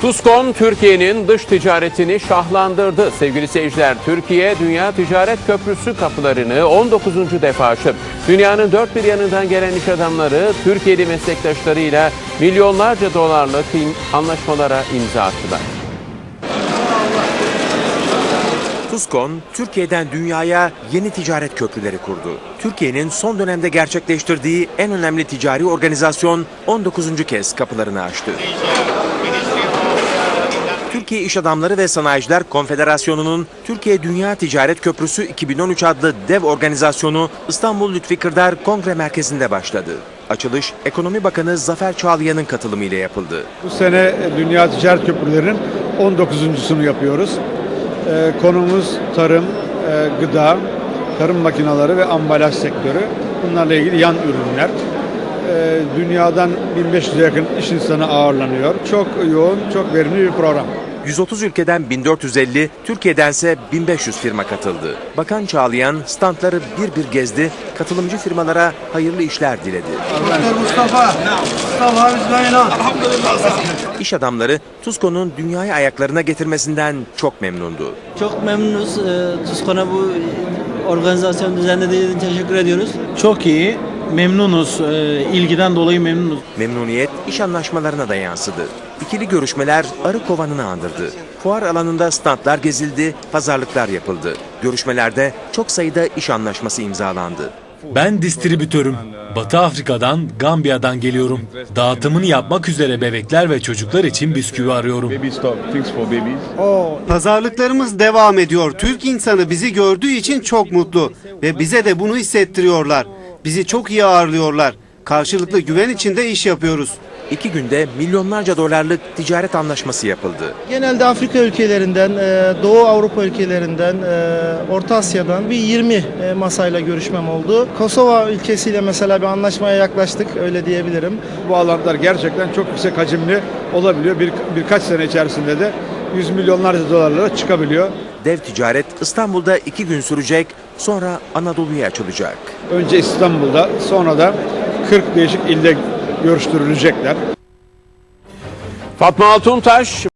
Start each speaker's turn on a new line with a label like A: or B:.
A: TUSKON Türkiye'nin dış ticaretini şahlandırdı. Sevgili seyirciler, Türkiye Dünya Ticaret Köprüsü kapılarını 19. defa açtı. Dünyanın dört bir yanından gelen iş adamları Türkiye'li meslektaşlarıyla milyonlarca dolarlık anlaşmalara imza attılar.
B: TUSKON, Türkiye'den dünyaya yeni ticaret köprüleri kurdu. Türkiye'nin son dönemde gerçekleştirdiği en önemli ticari organizasyon 19. kez kapılarını açtı. Türkiye İş Adamları ve Sanayiciler Konfederasyonu'nun Türkiye Dünya Ticaret Köprüsü 2013 adlı dev organizasyonu İstanbul Lütfi Kırdar Kongre Merkezi'nde başladı. Açılış, Ekonomi Bakanı Zafer Çağlayan'ın katılımıyla yapıldı.
C: Bu sene Dünya Ticaret Köprülerinin 19.sunu yapıyoruz. Ee, konumuz tarım, e, gıda, tarım makineleri ve ambalaj sektörü. Bunlarla ilgili yan ürünler. Dünyadan 1500'e yakın iş insanı ağırlanıyor. Çok yoğun, çok verimli bir program.
B: 130 ülkeden 1450, Türkiye'dense 1500 firma katıldı. Bakan Çağlayan standları bir bir gezdi, katılımcı firmalara hayırlı işler diledi.
D: Mustafa. Mustafa.
B: İş adamları TUSKO'nun dünyayı ayaklarına getirmesinden çok memnundu.
E: Çok memnunuz. Ee, TUSKON'a bu organizasyon düzenlediği için teşekkür ediyoruz.
F: Çok iyi, memnunuz. Ee, ilgiden dolayı memnunuz.
B: Memnuniyet iş anlaşmalarına da yansıdı. İkili görüşmeler arı kovanını andırdı. Fuar alanında standlar gezildi, pazarlıklar yapıldı. Görüşmelerde çok sayıda iş anlaşması imzalandı.
G: Ben distribütörüm. Batı Afrika'dan, Gambiya'dan geliyorum. Dağıtımını yapmak üzere bebekler ve çocuklar için bisküvi arıyorum.
H: Pazarlıklarımız devam ediyor. Türk insanı bizi gördüğü için çok mutlu ve bize de bunu hissettiriyorlar. Bizi çok iyi ağırlıyorlar. Karşılıklı güven içinde iş yapıyoruz.
B: İki günde milyonlarca dolarlık ticaret anlaşması yapıldı.
I: Genelde Afrika ülkelerinden, e, Doğu Avrupa ülkelerinden, e, Orta Asya'dan bir 20 e, masayla görüşmem oldu. Kosova ülkesiyle mesela bir anlaşmaya yaklaştık, öyle diyebilirim.
C: Bu alanlar gerçekten çok yüksek hacimli olabiliyor. Bir, birkaç sene içerisinde de 100 milyonlarca dolarlara çıkabiliyor.
B: Dev ticaret İstanbul'da iki gün sürecek, sonra Anadolu'ya açılacak.
C: Önce İstanbul'da, sonra da 40 değişik ilde görüştürülecekler.
A: Fatma Altuntaş